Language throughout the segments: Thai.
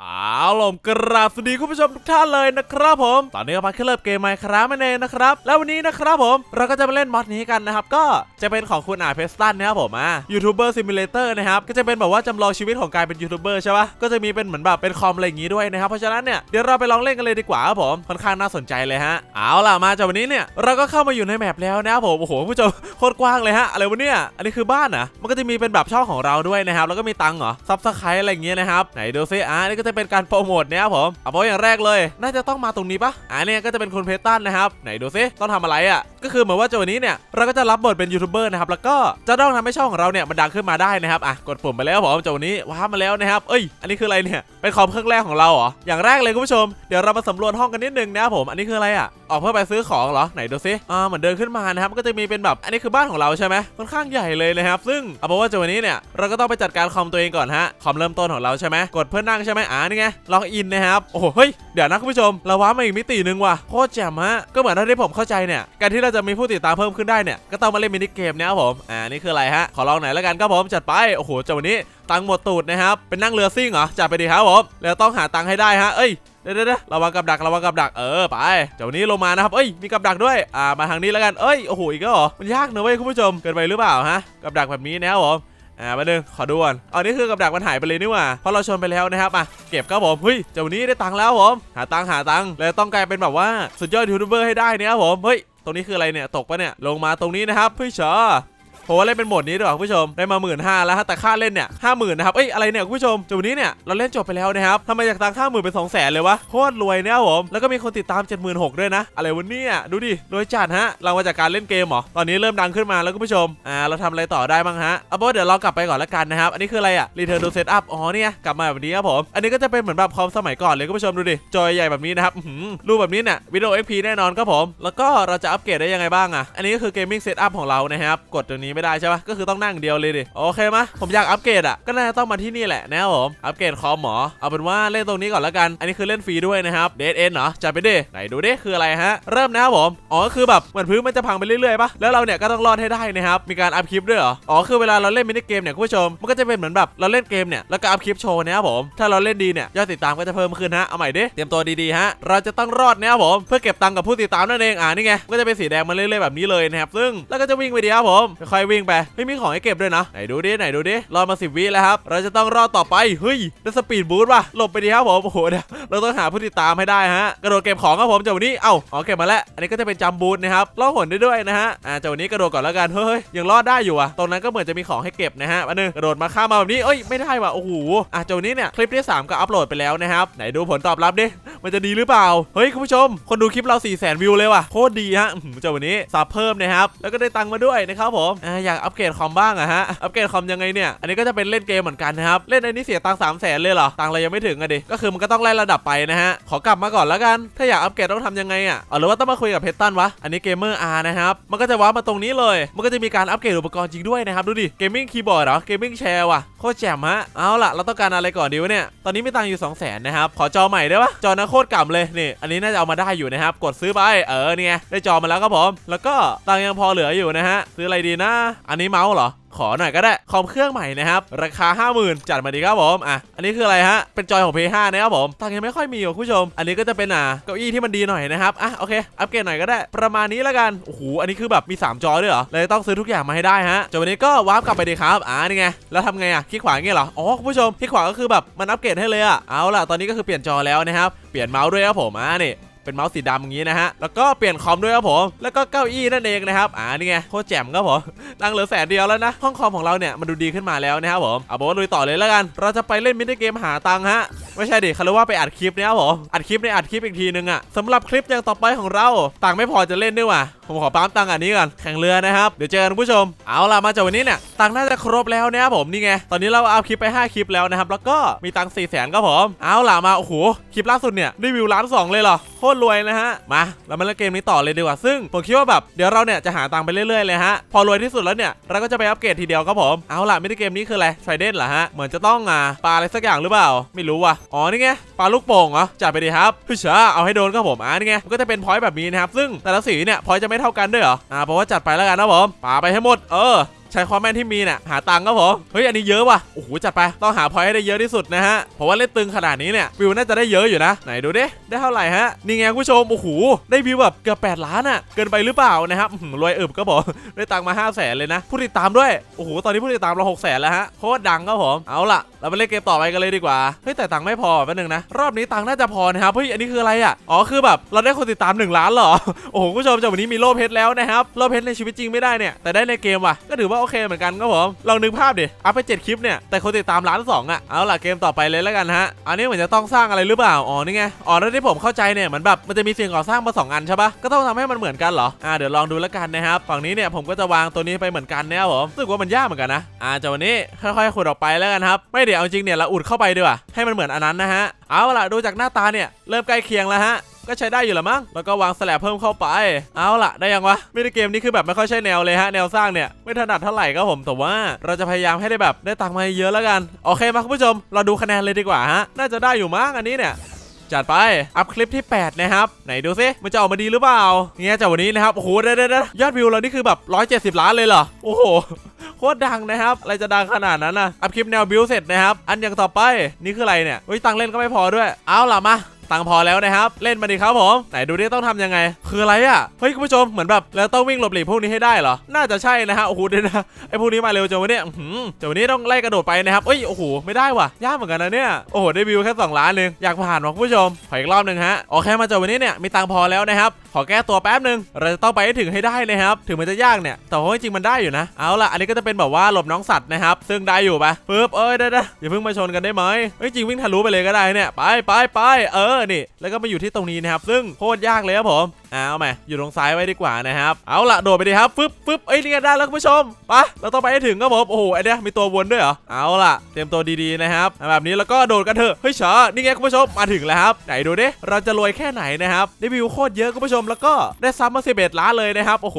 Ah. เอาลมกราบสวัสดีคุณผู้ชมทุกท่านเลยนะครับผม ตอนนี้ก็มาขึ้นเริ่มเกมไมค์ครับนั่เองนะครับ แล้ววันนี้นะครับผมเราก็จะมาเล่นมอดนี้กันนะครับ ก็จะเป็นของคุณอาเพสตันนะครับผมอะยูทูบเบอร์ซิมูเลเตอร์นะครับ ก็จะเป็นแบบว่าจำลองชีวิตของการเป็นยูทูบเบอร์ใช่ปะก็จะมีเป็นเหมือนแบบเป็นคอมอะไรอย่างงี้ด้วยนะครับ เพราะฉะนั้นเนี่ยเดี๋ยวเราไปลองเล่นกันเลยดีกว่าครับผมค่อนข้างน่าสนใจเลยฮะ เอาล่ะมาจากวันนี้เนี่ยเราก็เข้ามาอยู่ในแมปแล้วนะครับผม โอ้โหผู้ชมโคตรกว้างเลยฮะ อะไรวะเนี่ย อันนี้คือบ้านนะมันก็จะมีเป็นแบบช่องของเราด้วยนะครับ แล้วก็มีตังค์เหรอซับสไครต์อะไรอย่างเงี้ยนะครับ ไหนดูซิอ่านี่ก็จะเป็นการโปรโมทเนี่ยครับผมเอาเพราะอย่างแรกเลย น่าจะต้องมาตรงนี้ปะอ่าเนี่ยก็จะเป็นคุณเพตันนะครับไหนดูซิต้องทำอะไรอะก็คือเหมือนว่าจากวันนี้เนี่ยเราก็จะรับบทเป็นยูทูบเบอร์นะครับแล้วก็จะต้องทำให้ช่องของเราเนี่ยมันดังขึ้นมาได้นะครับอะกดปุ่มไปแล้วผมจากวันนี้ว้ามาแล้วนะครับเอ้ยอันนี้คืออะไรเนี่ยเป็นคอมเครื่องแรกของเราเหรออย่างแรกเลยคุณผู้ชมเดี๋ยวเรามาสำรวจห้องกันนิดนึงนะครับผมอันนี้คืออะไรอะออกเพื่อไปซื้อของเหรอไหนดูซิอ่าเหมือนเดินขึ้นมานะครับก็จะมีเป็นแบบอันนี้คือบ้านของเราใช่ไหมค่อนข้างใหญ่เลยนะครับ ซึ่งเอาเป็นว่าจากวันนี้เนี่ยเราก็ต้องไปจัดการคอมตัวเองก่อนฮะคอมเริ่มต้นของเราใช่ไหมกดเพื่อนั่งใช่ไหมอ่านี่ไงล็อกอินนะครับโอ้โหเฮ้ยเดี๋ยวนะคุณผู้ชมเราว้ามาอีกมิตินึงว่ะโคตรแจ่มฮะก็เหมือนที่ผมเข้าใจเนี่ยการที่เราจะมีผู้ติดตามเพิ่มขึ้นได้เนี่ยก็ต้องมาเล่นมินิเกมเนี่ยครับผมอ่านี่คืออะไรฮะขอลองหน่อยแล้วกันครับผมจัดไปโอ้โหจาวันนี้ตังค์หมดตูดนะครับเป็นนั่งเรือซิ่งเหรอจัดไปดีครับผมแล้วต้องหาตังค์ให้ได้ฮะเอ้ยเดี๋ยวเดระวังกับดักระวังกับดักเออไปเดี๋ยวนี้ลงมานะครับเอ้ยมีกับดักด้วยอ่ามาทางนี้แล้วกันเอ้ยโอ้โหอีกแล้วเหรอมันยากนะเว้ยคุณผู้ชมเกินไปหรือเปล่าฮะกับดักแบบนี้นะครับผมอ่ามาหนึ่งขอดูก่อนอันนี้คือกับดักมันหายไปเลยนี่หว่าเพราะเราชนไปแล้วนะครับอะเก็บครับผมเฮ้ยเจ้านี้ได้ตังค์แล้วผมหาตังค์หาตังค์แล้วต้องกลายเป็นแบบว่าสุดยอดยูทูบเบอร์ให้ได้นี่ครับผมเฮ้ย ตรงนี้คืออะไรเนี่ยตกปะเนี่ยลงมาตรงนี้นะครับพี่เชอ ผมว่าเล่นเป็นโหมดนี้ดีกว่าคุณผู้ชมได้มาหมื่นห้าแล้วฮะแต่ค่าเล่นเนี่ยห้าหมื่นนะครับเอ้ยอะไรเนี่ยคุณผู้ชมจุดนี้เนี่ยเราเล่นจบไปแล้วนะครับทำไมจากตังค่าหมื่นเป็นสองแสนเลยวะโคตรรวยเนี่ยครับผมแล้วก็มีคนติดตาม7 6 0 0 0ด้วยนะ อะไรวะเนี่ยดูดิรวยจัดฮะเรามาจากการเล่นเกมหรอตอนนี้เริ่มดังขึ้นมาแล้วคุณผู้ชมอ่าเราทำอะไรต่อได้บ้างฮะเอาเป็นว่าเดี๋ยวเรากลับไปก่อนละกันนะครับอันนี้คืออะไรอะ Return to Setup อ๋อเนี่ยกลับมาแบบนี้ครับผมอันนี้ก็จะเป็นเหมือนแบบคอมสมัยก่อนเลยคุณผู้ชมดูดิจอยใหญ่แบบนี้นะครับรูปแบบนี้เนี่ยวิดีโอ XP แน่นอนครับผม แล้วก็เราจะอัปเกรดได้ยังไงบ้างอะอันนี้ก็คือ Gaming Setup ของเรานะครับกดตรงนี้ไม่ได้ใช่ปะก็คือต้องนั่งเดียวเลยดิโอเคมะผมอยากอัปเกรดอะก็น่าจะต้องมาที่นี่แหละนะครับผมอัปเกรดคอมหมอเอาเป็นว่าเล่นตรงนี้ก่อนละกัน อันนี้คือเล่นฟรีด้วยนะครับเดทเอ็นเหรอจัดไปดิไหนดูดิคืออะไรฮะเริ่มนะครับผมอ๋อก็คือแบบเหมือนพื้นมันจะพังไปเรื่อยๆปะแล้วเราเนี่ยก็ต้องรอดให้ได้นะครับมีการอัพคลิปด้วยเหรออ๋อคือเวลาเราเล่นมินิเกมเนี่ยคุณผู้ชมมันก็จะเป็นเหมือนแบบเราเล่นเกมเนี่ยแล้วก็อัพคลิปโชว์นะครับผมถ้าเราเล่นดีเนี่ยยอดติดตามก็จะเพิ่มขึ้นฮะเอาใหม่ดิเตรียมตัวดีๆฮะเราจะต้องรอดนะครับผมเพื่อเก็บตังค์กับผู้ติดตามนั่นเองอ่านี่ไงก็จะเป็นสีแดงมาเรื่อยๆแบบนี้เลยนะครับซึ่งแล้วก็จะวิ่งไปดีครับผมค่อยวิ่งไปไม่มีของให้เก็บด้วยนะไหนดูดิไหนดูดิรอมาสิบวิแล้วครับเราจะต้องรอดต่อไปเฮ้ยได้วสปีดบูทป่ะหลบไปดีครับผมโอ้โหเดี๋ยวเราต้องหาผู้ติดตามให้ได้ฮะกระโดดเก็บของครับผมจากวันนี้เอ้าอ๋อเก็บมาแล้วอันนี้ก็จะเป็นจัมบูทนะครับล่องหนได้ด้วยนะฮะอ่าจากวันนี้กระโดดก่อนแล้วกันเฮ้ยยังรอดได้อยู่อะตรงนั้นก็เหมือนจะมีของให้เก็บนะฮะมาหนึ่งกระโดดมาข้ามมาแบบนี้เอ้ยไม่ได้ว่ะโอ้โหอะจากวันนี้เนี่ยคลิปที่สามก็อัปโหลดไปแล้วนะครับไหนดูผลตอบรับดิ มันจะดีหรือเปล่า เฮ้ยคุณผู้ชม คนดูคลิปเรา4 0 0 0 0 0วิวเลยว่ะ โคตรดีฮะอื้อหือเจ้าวันนี้สับเพิ่มนะครับ แล้วก็ได้ตังค์มาด้วยนะครับผมออยากอัปเกรดคอมบ้างอะฮะ อัปเกรดคอมยังไงเนี่ย อันนี้ก็จะเป็นเล่นเกมเหมือนกันนะครับ เล่นอันนี้เสียตังค์สามแสนเลยเหรอ ตังค์เรายังไม่ถึงอะดิ ก็คือมันก็ต้องไล่ระดับไปนะฮะ ขอกลับมาก่อนแล้วกัน ถ้าอยากอัปเกรดต้องทำยังไงอะหรือว่าต้องมาคุยกับเพชรตันวะ อันนี้เกมเมอร์อาร์นะครับ มันก็จะว้ามาตรงนี้เลย มันก็จะมีการอัปเกรดอุปกรณ์จริงด้วยนะครับ ดูดิ เกมมิ่งคีย์บอร์ดเหรอ เกมมิ่งแชร์ว่ะ โคตรแจ่มฮะ เอาล่ะ เราต้องการอะไรก่อนดีวะเนี่ย ตอนนี้มีตังค์อยู่2 0 0 0 0นนะครับ ขอจอใหม่ได้ปะจอนะโคตรก่ำเลยนี่อันนี้น่าจะเอามาได้อยู่นะครับกดซื้อไปเออเนี่ยได้จอมาแล้วครับผม แล้วก็ตังค์ยังพอเหลืออยู่นะฮะซื้ออะไรดีนะ อันนี้เมาส์เหรอขอหน่อยก็ได้ คอมเครื่องใหม่นะครับ ราคา 50,000 จัดมาดีครับผม อะ อันนี้คืออะไรฮะ เป็นจอยของ P5 นะครับผม ตังค์ยังไม่ค่อยมีอะคุณผู้ชม อันนี้ก็จะเป็นอะเก้าอี้ที่มันดีหน่อยนะครับ อะ โอเค อัปเกรดหน่อยก็ได้ ประมาณนี้แล้วกัน โอ้โห อันนี้คือแบบมี 3 จอด้วยเหรอ เลยต้องซื้อทุกอย่างมาให้ได้ฮะจนวันนี้ก็วาร์ปกลับไปดีครับ อ่านี่ไง แล้วทำไงอะ คลิกขวาเงี้ยเหรอ อ๋อ คุณผู้ชม คลิกขวาก็คือแบบมันอัปเกรดให้เลยอะ เอาล่ะ ตอนนี้ก็คือเปลี่ยนจอแล้วนะครับ เปลี่ยนเมาส์ด้วยครับผม อ่านี่ เป็นเมาส์สีดำอย่างนี้นะฮะ แล้วก็เปลี่ยนคอมด้วยครับผม แล้วก็เก้าอี้นั่นเองนะครับ อ่า นี่ไงโคตรแจ่มครับผมตังเหลือแสนเดียวแล้วนะ ห้องคอมของเราเนี่ยมันดูดีขึ้นมาแล้วนะครับผม เอาบอกว่าลุยต่อเลยแล้วกัน เราจะไปเล่นมินิเกมหาตังฮะ ไม่ใช่ดิเขารว่าไปอัดคลิปนี่ยครับผม อัดคลิปในอัดคลิปอีกทีนึงอะสำหรับคลิปอย่างต่อไปของเราตังไม่พอจะเล่นด้วยว่ะ ผมขอปั๊มตังอันนี้ก่อน แข่งเรือนะครับ เดี๋ยวเจอกันผู้ชม เอาล่ะมาจากวันนี้เนี่ยตังน่าจะครบแล้วนะครับผม นี่ไง ตอนนี้เราเอาคลิปไป 5 คลิปแล้วนะครับ แล้วก็มีตัง4 0 0 0 0 0ครับผม เอาล่ะมา โอ้โห คลิปล่าสุดเนี่ยได้วิวล้านสองเลยเหรอโคตรรวยนะฮะ มา เรามาเล่นเกมนี้ต่อเลยดีกว่า ซึ่งผมคิดว่าแบบเดี๋ยวเราเนี่ยจะหาตังค์ไปเรื่อยๆเลยฮะ พอรวยที่สุดแล้วเนี่ยเราก็จะไปอัปเกรดทีเดียวครับผม เอาล่ะมินิเกมนี้คืออะไรไทรเดนเหรอฮะ เหมือนจะต้องอ่าปลาอะไรสักอย่างหรือเปล่า ไม่รู้ว่ะ อ๋อนี่ไงปลาลูกโป่งเหรอ จัดไปดีครับพี่เชาเอาให้โดนครับผม อ่านี่ไงมันก็จะเป็นพอยต์แบบนี้นะครับ ซึ่งแต่ละสีเนี่ยพอยต์จะไม่เท่ากันด้วยเหรอ อ่าเพราะว่าจัดไปแล้วกันนะผมปลาไปให้หมด เออ ใช้ความแม่นที่มีเนี่ยหาตังค์ครับผมเฮ้ยอันนี้เยอะว่ะโอ้โหจัดไปต้องหาพอยให้ได้เยอะที่สุดนะฮะเพราะว่าเล่นตึงขนาดนี้เนี่ยวิวน่าจะได้เยอะอยู่นะ ไหนดูดิได้เท่าไหร่ฮะนี่ไงคุณผู้ชมโอ้โหได้วิวแบบเกือบ8ล้านอะเกินไปหรือเปล่านะครับรวยอึบก็บอกได้ตังค์มา5 0 0แสนเลยนะผู้ติดตามด้วยโอ้โหตอนนี้ผู้ติดตามเรา6 0แสนแล้วฮะโคตรดังก็ผมเอาล่ะเราไปเล่นเกมต่อไปกันเลยดีกว่าเฮ้ยแต่ตังค์ไม่พอแป๊บนึงนะรอบนี้ตังค์น่าจะพอนะครับเฮ้ยอันนี้คืออะไรอะอ๋อคือแบบเราได้คนติดตาม1ล้านเหรอโอ้โหผู้ชมจากวันนี้มีโล่เพชรแล้วนะครับโล่เพชรในชีวิตจริงไม่ได้เนี่ยแต่ได้ในเกมว่ะก็ถือว่าโอเคเหมือนกันครับผมลองนึกภาพดิอัพไป7คลิปเนี่ยแต่คนติดตามล้านสองอะเอาล่ะเกมต่อไปเลยแล้วกันฮะอันนี้เหมือนจะต้องสร้างอะไรหรือเปล่าอ๋อนี่ไงอ๋อแล้วที่ผมเข้าใจเนี่ยมือนแบบมันจะมีสิ่งก่อสร้างมาสองอันใช่ปะก็ต้องทำให้มันเหมือนกันเหรออ่าเดี๋ยวลองดูแล้วกันนะครับฝั่งนี้เนี่ยผมก็จะวางตัวนี้ไปเหมือนกันนะครับผมรู้สึกว่ามันยากเหมือนกันนะอ่าจากวันนี้ค่อยๆขุดออกไปแล้วกันครับไม่เดี๋ยวเอาจริงเนี่ยเราอุดเข้าไปดีกว่าให้มันเหมือนอันนั้นนะฮะเอาล่ะดูจากหน้าตาเนี่ยเริ่มใกล้เคียงแล้วฮะก็ใช้ได้อยู่ละมั้ง แล้วก็วางสลบเพิ่มเข้าไป เอาล่ะ ได้ยังวะมินิเกมนี้คือแบบไม่ค่อยใช่แนวเลยฮะ แนวสร้างเนี่ย ไม่ถนัดเท่าไหร่ครับผม แต่ว่าเราจะพยายามให้ได้แบบได้ตังค์มาเยอะแล้วกัน โอเคมาคุณผู้ชม เราดูคะแนนเลยดีกว่าฮะ น่าจะได้อยู่มั้งอันนี้เนี่ย จัดไป อัพคลิปที่ 8 นะครับ ไหนดูซิ มันจะออกมาดีหรือเปล่า เนี่ยจากวันนี้นะครับ โอ้โหได้ได้ยอดวิวเรานี่คือแบบ 170 ล้านเลยเหรอ โอ้โหโคตรดังนะครับ อะไรจะดังขนาดนั้นนะอัพคลิปแนวบิวเสร็จนะครับ อันอย่างต่อไป นี่คืออะไรเนี่ยเฮ้ยตังเล่นก็ไม่พอด้วย เอาล่ะมา ตังพอแล้วนะครับ เล่นมาดีครับผมไหนดูดิต้องทำยังไง คืออะไรอะเฮ้ยคุณผู้ชมเหมือนแบบแล้วต้องวิ่งหลบหลีกพวกนี้ให้ได้เหรอ น่าจะใช่นะฮะโอ้โหเดี๋ยวนะไอพวกนี้มาเร็วจังวะเนี่ยหือเดี๋ยววันนี้ต้องไล่กระโดดไปนะครับเอ้ยโอ้โหไม่ได้ว่ะยากเหมือนกันนะเนี่ยโอ้โหได้วิวแค่2ล้านหนึงอยากผ่านว่ะคุณผู้ชมขออีกรอบหนึ่งฮะโอเคมาจากวันนี้เนี่ยมีตังพอแล้วนะครับขอแก้ตัวแป๊บหนึ่งเราจะต้องไปให้ถึงให้ได้นะครับถึงมันจะยากเนี่ยแต่ว่าจริงมันได้อยู่นะเอาล่ะอันนี้ก็จะเป็นแบบว่าหลบน้องสัตว์นะครับซึ่งได้อยู่ปะปึ๊บเอ้ยได้ได้อย่าเพิ่งมาชนกันได้ไหมเฮ้ยจริงวิ่งทะลุไปเลยก็ได้เนี่ยไปไปไปเออนี่แล้วก็มาอยู่ที่ตรงนี้นะครับซึ่งโคตรยากเลยครับผม เอาใหมอยู่ตรงซ้ายไว้ดีกว่านะครับ เอาละโดดไปดีครับฟึบฟึบเอ้ยนี่ไงได้แล้วคุณผู้ชมปะเราต้องไปให้ถึงครับผมโอ้โหไอเนี้ยมีตัววนด้วยเหรอเอาละเตรียมตัวดีๆนะครับแบบนี้แล้วก็โดดกันเถอะเฮ้ยเฉานี่ไงคุณผู้ชมมาถึงแล้วครับไหนดูดิเราจะรวยแค่ไหนนะครับได้วิวโคตรเยอะคุณผู้ชมแล้วก็ได้ซับมา11ล้านเลยนะครับโอ้โห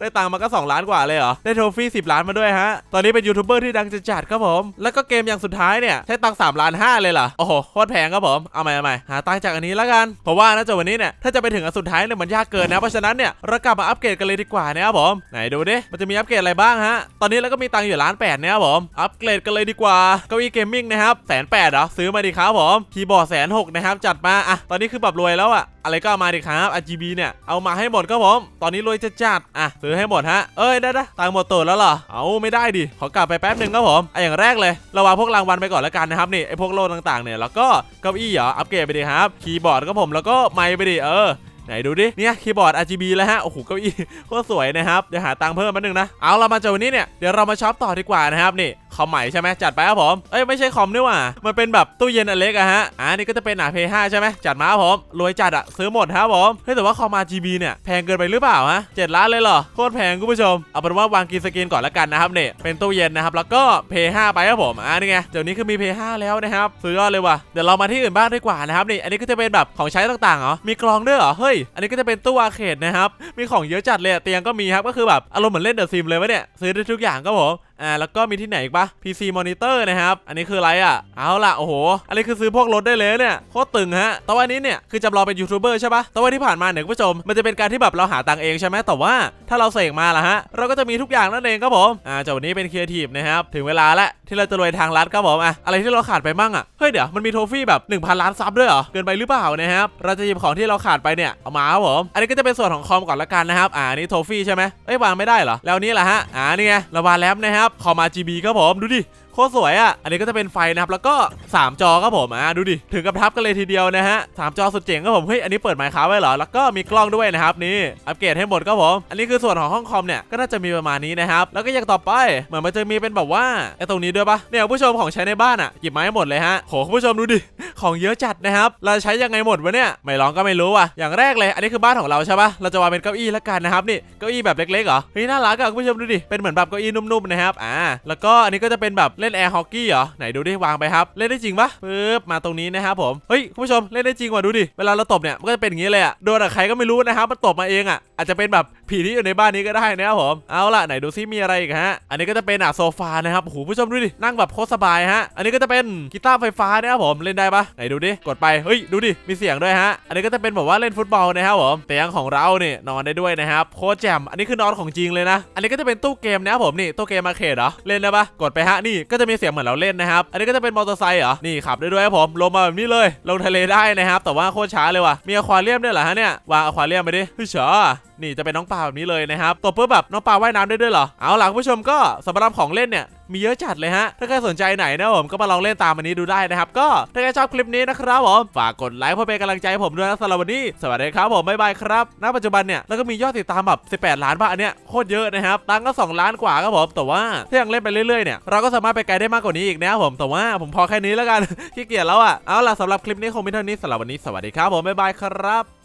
ได้ตังค์มาก็ 2 ล้านกว่าเลยเหรอได้โทฟี่10ล้านมาด้วยฮะตอนนี้เป็นยูทูบเบอร์ที่ดังจัดๆครับผมแล้วก็เกมอย่างสุดท้ายเนี่ยใช้ตังค์3ล้าน5เลยเหรอโอ้โหโคตรแพงครับผมเอาใหม่เอาใหม่หาตังค์จากอันนี้แล้วกันเพราะว่านะจากวันนี้เนี่ยถ้าจะไปถึงอันสุดท้ายเนี่ยมันยากเกินนะ เพราะฉะนั้นเนี่ยเรากลับมาอัปเกรดกันเลยดีกว่านะครับผม ไหนดูดิ มันจะมีอัปเกรดอะไรบ้างฮะ ตอนนี้เราก็มีตังค์อยู่ล้านแปดนะครับผม อัปเกรดกันเลยดีกว่า เก้าอี้เกมมิ่งนะครับแสนแปดเหรอ ซื้อมาดีครับผม คีย์บอร์ดแสนหกนะครับ จัดมา อะ ตอนนี้คือแบบรวยแล้วอะอะไรก็เอามาดิครับ RGB เนี่ย เอามาให้หมดครับผม ตอนนี้รวยจะจัด อะ ซื้อให้หมดฮะ เอ้ย ได้ได้ตังค์หมดตัวแล้วเหรอ เอาไม่ได้ดิ ขอกลับไปแป๊บหนึ่งครับผมไออย่างแรกเลย เราวางพวกรางวัลไปก่อนแล้วกันนะครับนี่ ไอพวกโล่ต่างๆเนี่ย แล้วก็เก้าอี้เหรอ อัปเกรดไปดิครับ คีย์บอร์ดครับผม แล้วก็ไมค์ไปดิ เออ ไหนดูดิ เนี่ยคีย์บอร์ด RGB แล้วฮะ โอ้โห เก้าอี้โคตรสวยนะครับ เดี๋ยวหาตังค์เพิ่มมาหนึ่งนะ เอาเรามาเจอวันนี้เนี่ย เดี๋ยวเรามาช็อปต่อดีกว่านะครับนี่คอมใหม่ใช่ไหมจัดไปครับผม เอ้ยไม่ใช่คอมนี่หว่า มันเป็นแบบตู้เย็นอันเล็กอะฮะ อ่านี่ก็จะเป็นหนาเพย์ห้าใช่ไหมจัดมาครับผม รวยจัดอะซื้อหมดครับผมเฮ้ยแต่ว่าคอม RGB เนี่ยแพงเกินไปหรือเปล่าฮะเจ็ดล้านเลยเหรอ โคตรแพงคุณผู้ชม เอาเป็นว่าวางกีสกรีนก่อนละกันนะครับเนี่ยเป็นตู้เย็นนะครับ แล้วก็เพย์ห้าไปครับผม อ่านี่ไง เดี๋ยวนี้คือมีเพย์ห้าแล้วนะครับซื้อยอดเลยว่ะ เดี๋ยวเรามาที่อื่นบ้างดีกว่านะครับนี่ อันนี้ก็จะเป็นแบบของใช้ต่างๆเหรอ มีกลองด้วยเหรอ เฮ้ย อันนี้ก็จะเป็นตู้อาเคดนะครับ มีของเยอะจัดเลยเตียงก็มีครับ ก็คือแบบอารมณ์เหมือนเล่นเดอะซิมเลยวะเนี่ย ซื้อได้ทุกอย่างครับผม อ่าแล้วก็มีที่ไหนอีกปะ PC monitor นะครับ อันนี้คืออะไรอะ เอาล่ะ โอ้โห อันนี้คือซื้อพวกรถได้เลยเนี่ย โคตรตึงฮะ แต่วันนี้เนี่ยคือจำลองเป็นยูทูบเบอร์ใช่ปะแต่ว่าที่ผ่านมาเนี่ยคุณผู้ชม มันจะเป็นการที่แบบเราหาตังเองใช่ไหมแต่ว่าถ้าเราเสกมาล่ะฮะ เราก็จะมีทุกอย่างนั่นเองครับผม อ่าจากวันนี้เป็นครีเอทีฟนะครับ ถึงเวลาแล้วที่เราจะรวยทางลัดครับผมอะอะไรที่เราขาดไปมั่งอะ เฮ้ยเดี๋ยวมันมีโทฟี่แบบ1,000ล้านซับด้วยเหรอ เกินไปหรือเปล่านะครับ เราจะหยิบของที่เราขาดไปเนี่ยเอามาครับผม อันนี้ก็จะเป็นส่วนของคอมก่อนละกันนะครับ อ่านนี่โทฟี่ใช่ไหมเอ้ยวางไม่ได้เหรอแล้วนี่แหละฮะอ่านี่ไงเราวางแล้วนะครับคอม RGB ครับผมดูดิ คตรสวยอะ อันนี้ก็จะเป็นไฟนะครับ แล้วก็ 3 จอครับผมอ่าดูดิ ถึงกับทับกันเลยทีเดียวนะฮะสามจอสุดเจ๋งครับผม เฮ้ย อันนี้เปิดไมค์ค้าไว้เหรอ แล้วก็มีกล้องด้วยนะครับนี่ อัปเกรดให้หมดครับผม อันนี้คือส่วนของห้องคอมเนี่ย ก็น่าจะมีประมาณนี้นะครับ แล้วก็อย่างต่อไป เหมือนมันจะมีเป็นแบบว่าไอ้ตรงนี้ด้วยปะเนี่ยผู้ชมของใช้ในบ้านอะหยิบมาให้หมดเลยฮะโหผู้ชมดูดิ ของเยอะจัดนะครับ เราใช้ยังไงหมดวะเนี่ย ไม่ลองก็ไม่รู้ว่ะ อย่างแรกเลย อันนี้คือบ้านของเราใช่ปะเราจะวางเป็นเก้าอี้ล้วกันนะครับนี่เก้าอี้แบบเล็กๆเหรอเฮ้ยน่ารักอะผู้ชมดูดิเป็นเหมือนแบบเก้าอี้นุ่มๆนะครับอ่าแล้วก็อันนี้ก็จะเป็นแบบเล่นแอร์ฮอกกี้เหรอไหนดูได้วางไปครับ เล่นได้จริงปะปึ๊บมาตรงนี้นะครับผมเฮ้ยคุณผู้ชมเล่นได้จริงว่ะดูดิเวลาเราตบเนี่ยมันก็จะเป็นอย่างนี้เลยอะโดนกับใครก็ไม่รู้นะครับมันตบมาเองอะอาจจะเป็นแบบ ผีที่อยู่ในบ้านนี้ก็ได้นะครับผมเอาล่ะไหนดูซิมีอะไรอีกฮะ อันนี้ก็จะเป็นอะโซฟานะครับโอ้โหผู้ชมดูดินั่งแบบโคตรสบายฮะอันนี้ก็จะเป็นกีตาร์ไฟฟ้านะครับผมเล่นได้ปะไหนดูดิกดไปเฮ้ยดูดิมีเสียงด้วยฮะอันนี้ก็จะเป็นแบบว่าเล่นฟุตบอลนะครับผมเตียงของเราเนี่ยนอนได้ด้วยนะครับโคตรแจ่มอันนี้คือนอนของจริงเลยนะ อันนี้ก็จะเป็นตู้เกมนะครับผมนี่ตู้เกมมาเขตเหรอเล่นได้ปะกดไปฮะนี่ก็จะมีเสียงเหมือนเราเล่นนะครับอันนี้ก็จะเป็นมอเตอร์ไซค์เหรอนี่ขับได้ด้วยครับผมลงมาแบบนี้เลย ลงทะเลได้นะครับแต่ว่าโคตรช้าเลยว่ะมีอควาเรียมด้วยเหรอฮะเนี่ยวางอควาเรียมไปดิเฮ้ยเฉ นี่จะเป็นน้องปลาแบบนี้เลยนะครับตัวปุ๊บแบบน้องปลาว่ายน้ำได้ด้วยเหรอเอาล่ะคุณผู้ชมก็สำหรับของเล่นเนี่ยมีเยอะจัดเลยฮะ ถ้าใครสนใจไหนนะผมก็มาลองเล่นตามอันนี้ดูได้นะครับ ก็ถ้าใครชอบคลิปนี้นะครับผม ฝากกดไลค์เพื่อเป็นกำลังใจผมด้วยนะสำหรับวันนี้ สวัสดีครับผม บ๊ายบายครับ ณ ปัจจุบันเนี่ย แล้วก็มียอดติดตามแบบ 18 ล้านบาทอันเนี้ยโคตรเยอะนะครับ ตังก็ 2 ล้านกว่าครับผม แต่ว่าถ้ายังเล่นไปเรื่อยๆเนี่ย เราก็สามารถไปไกลได้มากกว่านี้อีกนะครับผม แต่ว่าผมพอแค่นี้แล้วกัน ขี้เกียจแล้วอะ เอาล่ะสำหรับคลิปนี้คงมีเท่านี้สำหรับวันนี้ สวัสดีครับผม บ๊ายบายครับ